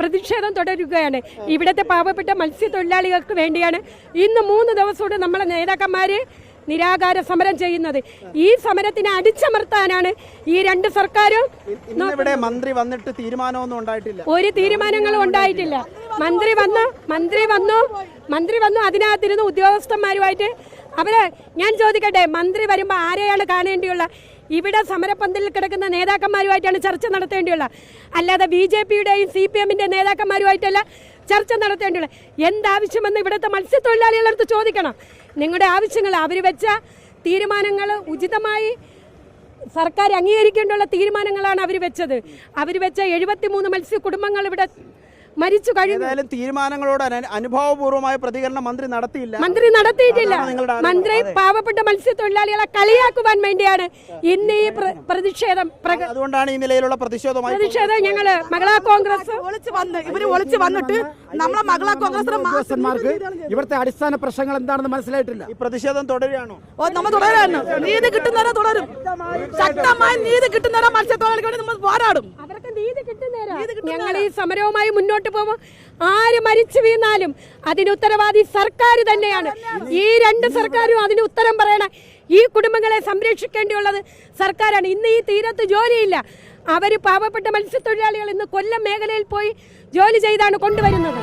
പ്രതിഷേധം തുടരുകയാണ്. ഇവിടുത്തെ പാവപ്പെട്ട മത്സ്യത്തൊഴിലാളികൾക്ക് വേണ്ടിയാണ് ഇന്ന് മൂന്ന് ദിവസമോട് നമ്മളെ നേതാക്കന്മാർ നിരാകാര സമരം ചെയ്യുന്നത്. ഈ സമരത്തിനെ അടിച്ചമർത്താനാണ് ഈ രണ്ട് സർക്കാരും മന്ത്രി വന്നിട്ട് തീരുമാനമൊന്നും ഉണ്ടായിട്ടില്ല. ഒരു തീരുമാനങ്ങളും ഉണ്ടായിട്ടില്ല. മന്ത്രി വന്നു മന്ത്രി വന്നു മന്ത്രി വന്നു അതിനകത്തിരുന്ന് ഉദ്യോഗസ്ഥന്മാരുമായിട്ട് അവർ ഞാൻ ചോദിക്കട്ടെ മന്ത്രി വരുമ്പോൾ ആരെയാണ് കാണേണ്ടിയുള്ള ഇവിടെ സമരപന്തലിൽ കിടക്കുന്ന നേതാക്കന്മാരുമായിട്ടാണ് ചർച്ച നടത്തേണ്ടിയുള്ള അല്ലാതെ ബി ജെ പിയുടെയും സി പി എമ്മിന്റെ നേതാക്കന്മാരുമായിട്ടല്ല ചർച്ച നടത്തേണ്ടിയുള്ള എന്താവശ്യമെന്ന് ഇവിടുത്തെ മത്സ്യത്തൊഴിലാളികളുടെ അടുത്ത് ചോദിക്കണം. നിങ്ങളുടെ ആവശ്യങ്ങൾ അവർ വെച്ച തീരുമാനങ്ങൾ ഉചിതമായി സർക്കാർ അംഗീകരിക്കേണ്ടുള്ള തീരുമാനങ്ങളാണ് അവർ വെച്ചത്. അവർ വെച്ച എഴുപത്തിമൂന്ന് മത്സ്യ കുടുംബങ്ങൾ ഇവിടെ മരിച്ചു കഴിഞ്ഞു. തീരുമാനങ്ങളോട് അനുഭവപൂർവമായ പ്രതികരണം മന്ത്രി നടത്തിയില്ല. മന്ത്രി നടത്തിയിട്ടില്ല. മന്ത്രി പാവപ്പെട്ട മത്സ്യത്തൊഴിലാളികളെ കളിയാക്കുവാൻ വേണ്ടിയാണ് ഇന്ന് ഈ പ്രതിഷേധം അതുകൊണ്ടാണ് ഈ നിലയിലുള്ള പ്രതിഷേധമായി പ്രതിഷേധം ഞങ്ങൾ മകളാ കോൺഗ്രസ്. ഒളിച്ചു വന്ന്? ഇവർ ഒളിച്ചു വന്നിട്ട് നമ്മളെ മകളാ കോൺഗ്രസ് ഇവിടുത്തെ അടിസ്ഥാന പ്രശ്നങ്ങൾ എന്താണെന്ന് മനസ്സിലായിട്ടില്ല. ഈ പ്രതിഷേധം തുടരുകയാണോ? ഓ, നമ്മ തുടരാണ്. നീതി കിട്ടുന്നവരെ തുടരും. ശക്തമായി നീതി കിട്ടുന്നവരെ മത്സ്യത്തൊഴിലാളികൾ നമ്മൾ പോരാടും. അവർക്ക് ഞങ്ങൾ ഈ സമരവുമായി മുന്നോട്ട് പോകും ആര് മരിച്ചു വീണാലും അതിന് ഉത്തരവാദി സർക്കാർ തന്നെയാണ്. ഈ രണ്ട് സർക്കാരും അതിന് ഉത്തരം പറയണം. ഈ കുടുംബങ്ങളെ സംരക്ഷിക്കേണ്ടിയുള്ളത് സർക്കാരാണ്. ഇന്ന് ഈ തീരത്ത് ജോലിയില്ല. അവർ പാവപ്പെട്ട മത്സ്യത്തൊഴിലാളികൾ ഇന്ന് കൊല്ലം മേഖലയിൽ പോയി ജോലി ചെയ്താണ് കൊണ്ടുവരുന്നത്.